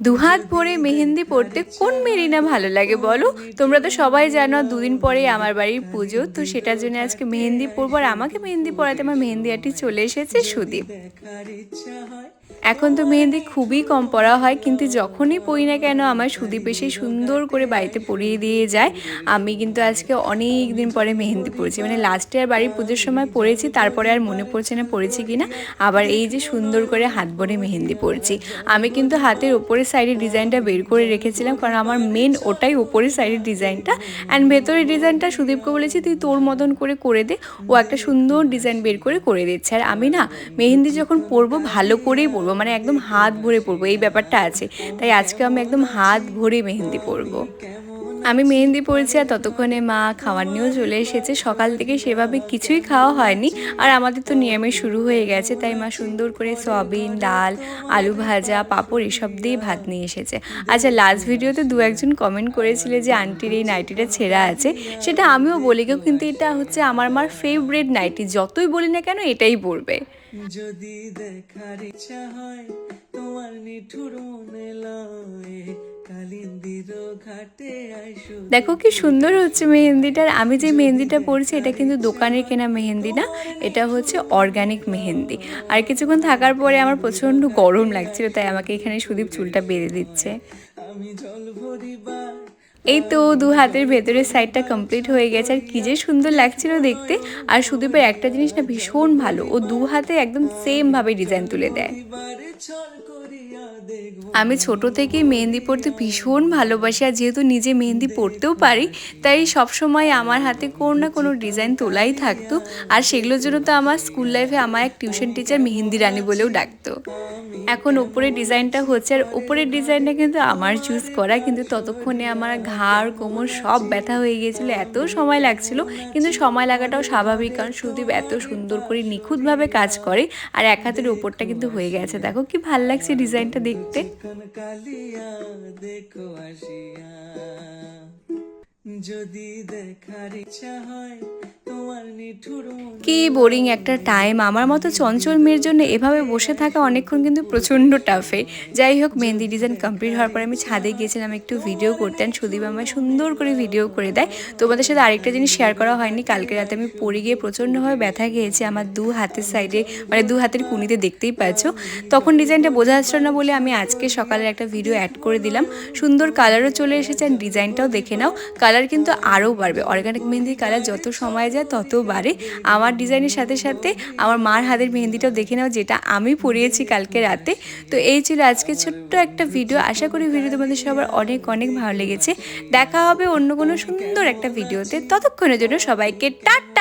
দুহাত ভরে মেহেন্দি পড়তে কোন মেয়েরই না ভালো লাগে বলো? তোমরা তো সবাই জানো দুদিন পরে আমার বাড়ির পুজো, তো সেটার জন্য আজকে মেহেন্দি পরবো আর আমাকে মেহেন্দি পড়াতে আমার মেহেন্দি আর্টি চলে এসেছে সুদীপ। এখন তো মেহেন্দি খুবই কম পড়া হয়, কিন্তু যখনই পড়ি না কেন আমার সুদীপ এসে সুন্দর করে বাড়িতে পরিয়ে দিয়ে যায়। আমি কিন্তু আজকে অনেক দিন পরে মেহেন্দি পড়েছি মানে লাস্ট ইয়ার বাড়ির পুজোর সময় পড়েছি তারপরে আর মনে পড়ছে না পড়েছি কিনা, আবার এই যে সুন্দর করে হাত ভরে মেহেন্দি পড়ছি আমি কিন্তু হাতের ওপরের সাইডের ডিজাইনটা বের করে রেখেছিলাম, কারণ আমার মেন ওটাই ওপরের সাইডের ডিজাইনটা অ্যান্ড ভেতরের ডিজাইনটা সুদীপকে বলেছি, তুই তোর মতন করে করে দে। ও একটা সুন্দর ডিজাইন বের করে করে দিচ্ছে। আর আমি না মেহেন্দি যখন পরবো, ভালো করেই পরবো মানে একদম হাত ভরে পরবো, এই ব্যাপারটা আছে। তাই আজকে আমি একদম হাত ভরে মেহেন্দি পরবো। আমি মেহেন্দি পড়েছি আর ততক্ষণে মা খাওয়ার নিয়েও চলে এসেছে। সকাল থেকে সেভাবে কিছুই খাওয়া হয়নি। আর আমাদের তো নিরামিষ শুরু হয়ে গেছে, তাই মা সুন্দর করে সয়াবিন, ডাল, আলু ভাজা, পাঁপড় এসব দিয়ে ভাত নিয়ে এসেছে। আচ্ছা লাস্ট ভিডিওতে দু একজন কমেন্ট করেছিলে যে আন্টির এই নাইটিটা ছেঁড়া আছে। সেটা আমিও বলি কেউ, কিন্তু এটা হচ্ছে আমার মার ফেভারেট নাইটি। যতই বলি না কেন এটাই পড়বে যদি দেখার ইচ্ছা হয়, তোমার নিঠুর মনে লয়ে। দেখো কি সুন্দর হচ্ছে মেহেন্দিটার। আমি যে মেহেন্দিটা পরছি, এটা কিন্তু দোকানের কেনা মেহেন্দি না, এটা হচ্ছে অর্গানিক মেহেন্দি। আর কিছুক্ষণ থাকার পরে আমার প্রচণ্ড গরম লাগছিল, তাই আমাকে এখানে সুদীপ চুলটা বেঁধে দিচ্ছে। এই তো দু হাতের ভেতরের সাইডটা কমপ্লিট হয়ে গেছে, আর কি যে সুন্দর লাগছিল দেখতে। আর সুদীপের একটা জিনিস না ভীষণ ভালো, ও দু হাতে একদম সেম ভাবে ডিজাইন তুলে দেয়। আমি ছোট থেকেই মেহেন্দি পড়তে ভীষণ ভালোবাসি আর যেহেতু নিজে মেহেন্দি পড়তেও পারি, তাই সবসময় আমার হাতে কোনো না কোনো ডিজাইন তোলাই থাকতো আর সেগুলোর জন্য তো আমার স্কুল লাইফে আমার এক টিউশন টিচার মেহেন্দি রানী বলেও ডাকতো। এখন ওপরের ডিজাইনটা হচ্ছে আর ওপরের ডিজাইনটা কিন্তু আমার চুজ করা, কিন্তু ততক্ষণে আমার ঘাড়, কোমর সব ব্যথা হয়ে গিয়েছিল, এত সময় লাগছিল, কিন্তু সময় লাগাটাও স্বাভাবিক কারণ সুদীপ এত সুন্দর করে নিখুঁতভাবে কাজ করে আর এক হাতের ওপরটা কিন্তু হয়ে গেছে। দেখো কি ভালো লাগছে ডিজাইনটা দেখতে। কালিয়া দেখো যদি দেখার ইচ্ছা হয় কি বোরিং একটা টাইম আমার মতো চঞ্চল মেয়ের জন্য এভাবে বসে থাকা অনেকক্ষণ কিন্তু প্রচণ্ড টাফে যাই হোক, মেহেন্দি ডিজাইন কমপ্লিট হওয়ার পরে আমি ছাদে গিয়েছিলাম একটু ভিডিও করতে and সুদীপ আমায় সুন্দর করে ভিডিও করে দেয়। তোমাদের সাথে আরেকটা জিনিস শেয়ার করা হয়নি, কালকে রাতে আমি পড়ে গিয়ে প্রচণ্ডভাবে ব্যথা খেয়েছি, আমার দু হাতের সাইডে মানে দু হাতের কুনিতে দেখতেই পাচ্ছ। তখন ডিজাইনটা বোঝা যাচ্ছিল না বলে আমি আজকে সকালের একটা ভিডিও অ্যাড করে দিলাম। সুন্দর কালারও চলে এসেছে আর ডিজাইনটাও দেখে নাও। কালার কিন্তু আরও বাড়বে। অর্গানিক মেহেন্দির কালার যত সময় যায় তত বাড়ে। আমার ডিজাইনের সাথে সাথে আমার মার হাতের মেহেন্দিটাও দেখে নাও, যেটা আমি পরিয়েছি কালকে রাতে। তো এই ছিল আজকে ছোট্ট একটা ভিডিও আশা করি ভিডিও তোমাদের সবার অনেক অনেক ভালো লেগেছে। দেখা হবে অন্য কোনো সুন্দর একটা ভিডিওতে ততক্ষণের জন্য সবাইকে টাটা!